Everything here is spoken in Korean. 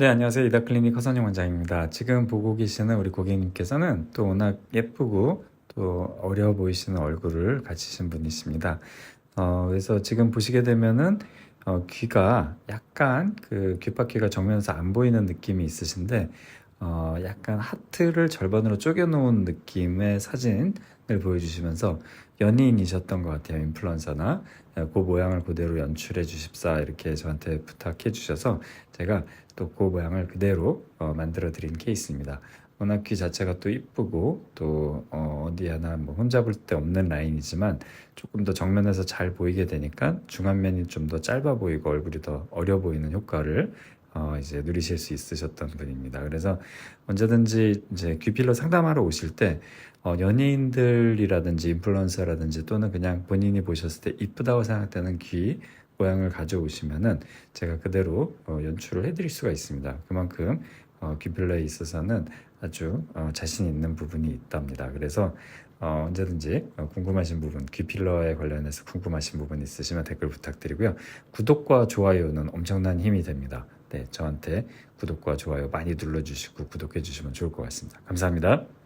네, 안녕하세요. 이다클리닉 허선영 원장입니다. 지금 보고 계시는 우리 고객님께서는 또 워낙 예쁘고 또 어려 보이시는 얼굴을 가지신 분이십니다. 어, 그래서 지금 보시게 되면은 어, 귀가 약간 그 귓바퀴가 정면에서 안 보이는 느낌이 있으신데 어, 약간 하트를 절반으로 쪼개놓은 느낌의 사진을 보여주시면서 연예인이셨던 것 같아요. 인플루언서나 그 모양을 그대로 연출해 주십사 이렇게 저한테 부탁해 주셔서 제가 또 그 모양을 그대로 어, 만들어 드린 케이스입니다. 워낙 귀 자체가 또 이쁘고 또 어, 어디 하나 뭐 흠잡을 데 없는 라인이지만 조금 더 정면에서 잘 보이게 되니까 중안면이 좀 더 짧아 보이고 얼굴이 더 어려 보이는 효과를 어, 이제 누리실 수 있으셨던 분입니다. 그래서 언제든지 이제 귀필러 상담하러 오실 때 어, 연예인들이라든지 인플루언서라든지 또는 그냥 본인이 보셨을 때 이쁘다고 생각되는 귀 모양을 가져오시면은 제가 그대로 어, 연출을 해드릴 수가 있습니다. 그만큼 어, 귀필러에 있어서는 아주 어, 자신 있는 부분이 있답니다. 그래서 어, 언제든지 어, 궁금하신 부분, 귀필러에 관련해서 궁금하신 부분 있으시면 댓글 부탁드리고요. 구독과 좋아요는 엄청난 힘이 됩니다. 네, 저한테 구독과 좋아요 많이 눌러주시고 구독해 주시면 좋을 것 같습니다. 감사합니다.